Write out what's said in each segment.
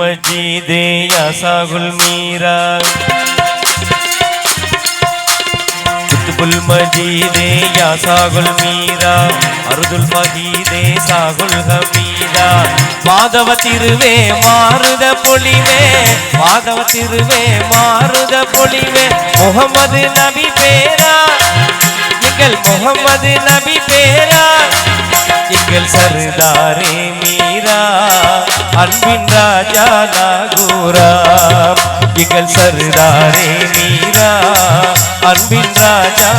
மஜீதே யாசாகுல் மீரா. குத்துபுல் மஜீதே யாசாகுல் மீரா. அருதுல் மகீதே சாகுல் ஹமீதா. மாதவ திருவே மாறுத பொலிவே மாதவ திருவே மாறுத பொலிவே முகமது நபி பேரா. எங்கள் முகமது நபி பேரா. எங்கள் சருதாரே மீரா. அன்பின் ராஜா நாகூராம் எங்கள் சர்தாரே மீரா. அன்பின் ராஜா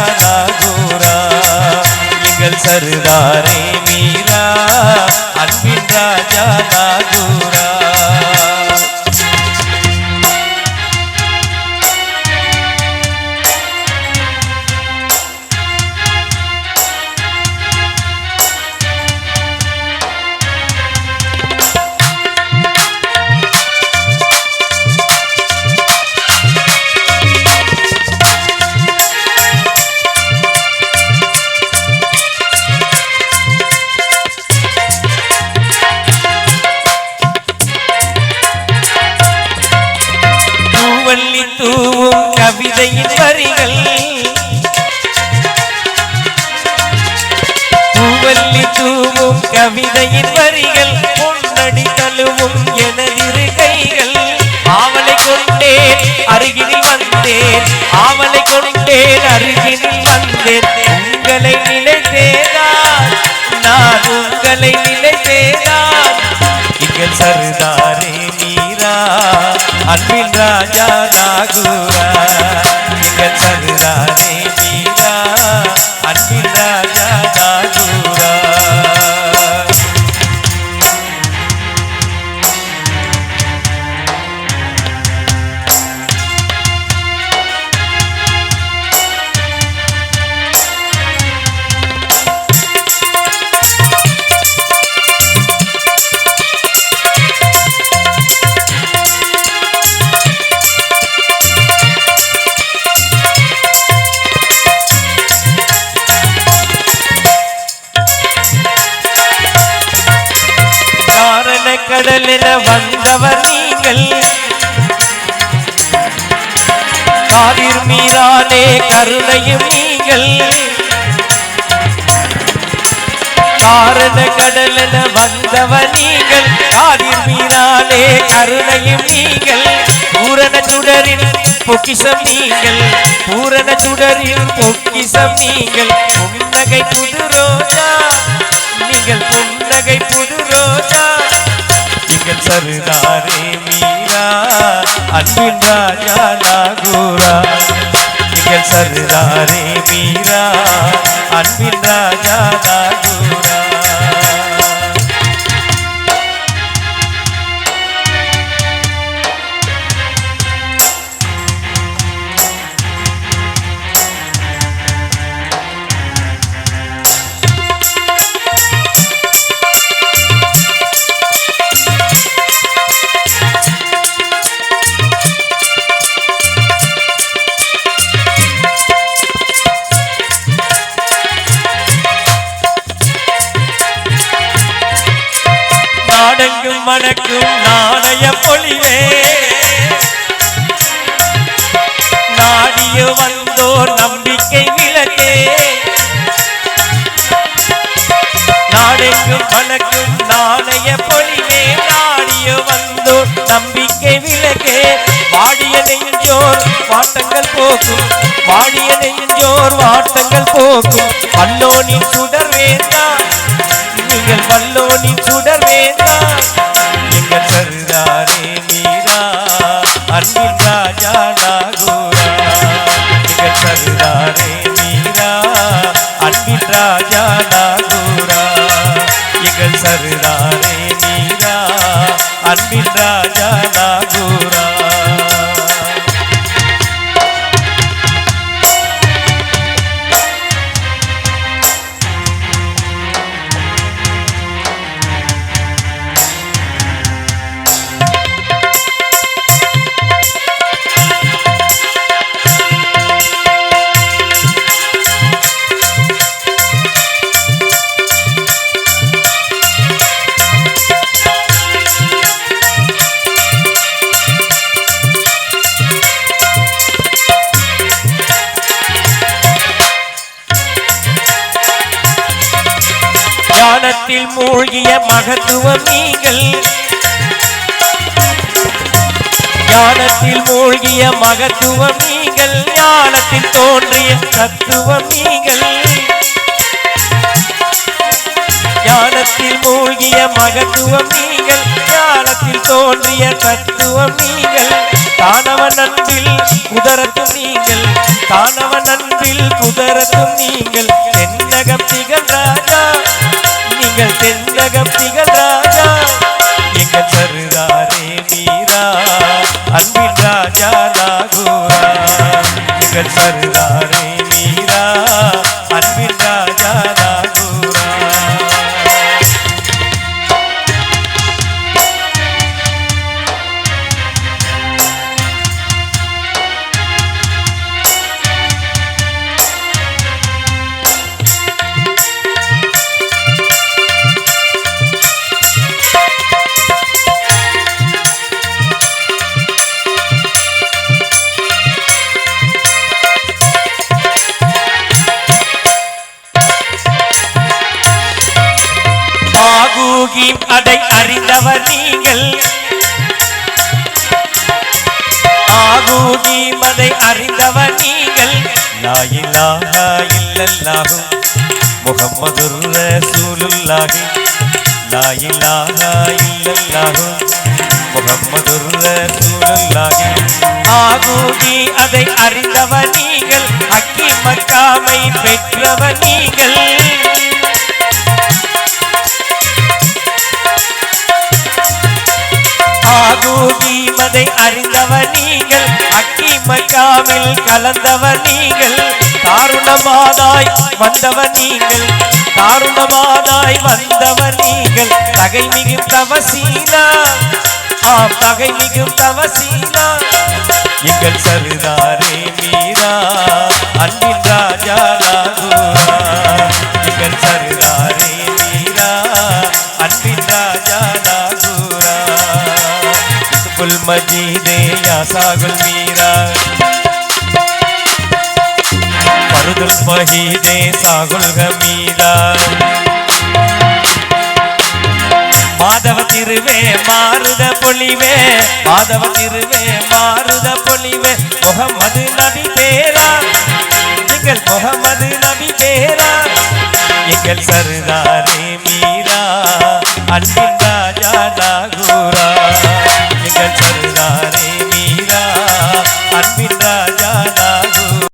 தூவும் கவிதையின் வரிகள் பொன்னடி தழுவும் எனதிரு கைகள். ஆவலை கொண்டேன் அருகினில் வந்தேன். ஆவலை கொண்டேன் அருகினில் வந்தேன். உங்களை நினைத்தேதான் நான் உங்களை நினைத்தேதான். எங்கள் சருதாரே நீரா அன்பின் ராஜா நாகூரா எங்கள் சருதாரே நீரா அன்பின் ராஜா கடலில வந்தவர் நீங்கள். காதிர் மீதானே கருணையும் நீங்கள். காரண கடலில வந்தவர் நீங்கள். காதிர் மீதானே கருணையும் நீங்கள். பூரண சுடரின் பொக்கிசம் நீங்கள். பூரண சுடரின் பொக்கிசம் நீங்கள். புன்னகை புது ரோஜா. நீங்கள் புன்னகை புது ரோஜா. எங்கள் சருதாரே மீரா அன்பின் ராஜா நாகூரா எங்கள் சருதாரே மீரா அன்பின் நாடெங்கும் மணக்கும் நாணய பொழிவே நாடிய வந்தோர் நம்பிக்கை விளக்கே. நாடெங்கும் மணக்கும் நாணய பொழிவே நாடிய வந்தோர் நம்பிக்கை விளக்கே. வாடிய நெஞ்சோர் வாட்டங்கள் போக்கும் வாடிய நெஞ்சோர் வாட்டங்கள் போக்கும் வல்லோனின் சுடர் வேண்டாம் நீங்கள் வல்லோனின் சுடர் வேண்டாம் எங்கள் சருதாரே மீரா. அன்பின் ராஜா நாகூரா எங்கள் சருதாரே மீரா. அன்பின் ராஜா நாகூரா எங்கள் சருதாரே மீரா. அன்பின் ராஜா நாகூரா ஞானத்தில் மூழ்கிய மகத்துவம் நீங்கள். ஞானத்தில் மூழ்கிய மகத்துவம் நீங்கள். ஞானத்தில் தோன்றிய தத்துவம் நீங்கள். ஞானத்தில் மூழ்கிய மகத்துவம் நீங்கள். ஞானத்தில் தோன்றிய தத்துவம் நீங்கள். தானவ அன்பில் குதரத்தும் நீங்கள். தானவ அன்பில் குதரத்தும் நீங்கள். தென்னகம் திகழ் எங்கள் தென்னகம் திகழ் ராஜா எங்கள் சருதாரே நீரா? அன்பின் ராஜா நாகூரா? எங்கள் சருதா ஆகூகிம் அதை அறிந்தவர் நீங்கள். லாயிலாஹா இல்லல்லாகும் முஹம்மதுர் ரசூலுல்லாஹி. லாயிலாஹா இல்லல்லாகும் முஹம்மதுர் ரசூலுல்லாஹி. ஆகூகி அதை அறிந்தவர் நீங்கள். அக்கி மக்காமை பெற்றவர் நீங்கள். ஆகூகி மதை அறிந்தவர் நீங்கள் மக்காவில் கலந்தவர் நீங்கள். தாருணமாதாய் வந்தவர் நீங்கள். தாருணமாதாய் வந்தவர் நீங்கள். தகை மிகும் தவசீனா ஆம் தகை மிகும் தவசீனா எங்கள் சருதாரே மீரா அன்பின் ராஜா நாகூரா எங்கள் சருதாரே மீரா அன்பின் ராஜா நாகூரா மஜீதே யாசாகுல் மீ பருதுல் மஹீதே சாகுல் கமீரா மாதவ திருவே மாறுத பொழிவே மாதவ திருவே மாறுத பொழிவே முகமது நபி பேரா எங்கள் முகமது நபி பேரா எங்கள் சருதாரே மீரா அன்பின் ராஜா